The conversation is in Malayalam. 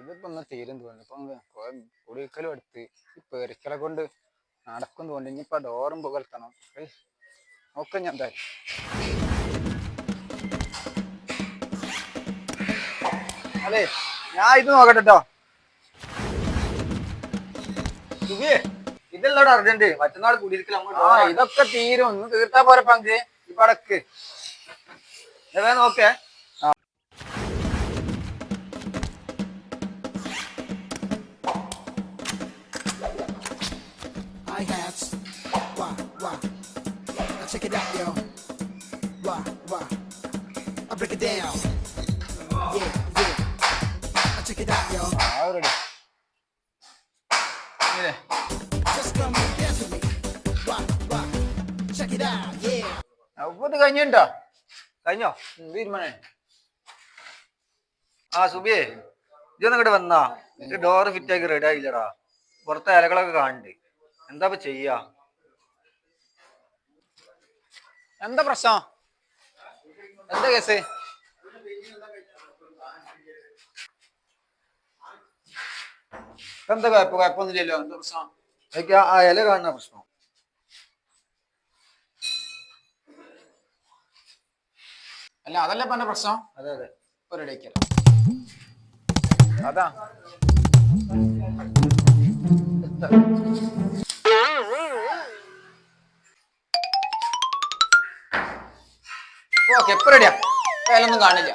ഇതിപ്പോ ഒന്ന് തീരും തോന്നുന്നു. ഇപ്പൊ കുടിക്കലും എടുത്ത് ഈ പെരിക്കലെ കൊണ്ട് നടക്കും തോന്നി ഇനിയിപ്പോ ഡോറും പുകഴ്ത്തണം. ഒക്കെ ഞാൻ എന്തായാലും. അതെ ഞാൻ ഇത് നോക്കട്ടെ കേട്ടോ സുഖിയേ ഇതല്ലോടെ അർജന്റ്? മറ്റന്നാൾ കുടിയിരിക്കൽ ആ ഇതൊക്കെ തീരും. ഒന്ന് തീർത്താ പോരെ പങ്ക്. ഈ അടക്ക്. നോക്കേ. Check it out, yo. Why, why? I break it down. Yeah, yeah. I check it out, yo. Already. Ready Just come and dance with me. Why, why? Check it out, yeah. അപ്പൊ ഇത് കഴിഞ്ഞിട്ടോ കഴിഞ്ഞോ തീരുമാനം ആ സുബിയേ ഇതൊന്നും ഇങ്ങോട്ട് വന്നാ ഡോറ് ഫിറ്റ് ആക്കി റെഡി ആയില്ലടാ പുറത്തെ ഇലകളൊക്കെ കാണുന്നുണ്ട് എന്താ ചെയ്യാ എന്താ പ്രശ്നം? എന്താ കേസ്? എന്താ കുഴപ്പം? കുഴപ്പമൊന്നുമില്ലല്ലോ. എന്താ പ്രശ്നം? എനിക്ക് ആ ഇല കാണുന്ന പ്രശ്നം. അല്ല അതല്ല പറഞ്ഞ പ്രശ്നം? അതെ അതെ. ഒരു ഇടയ്ക്കല അതാ. ഓക്കെ എപ്പോഴും റെഡിയാ വേലൊന്നും കാണില്ല.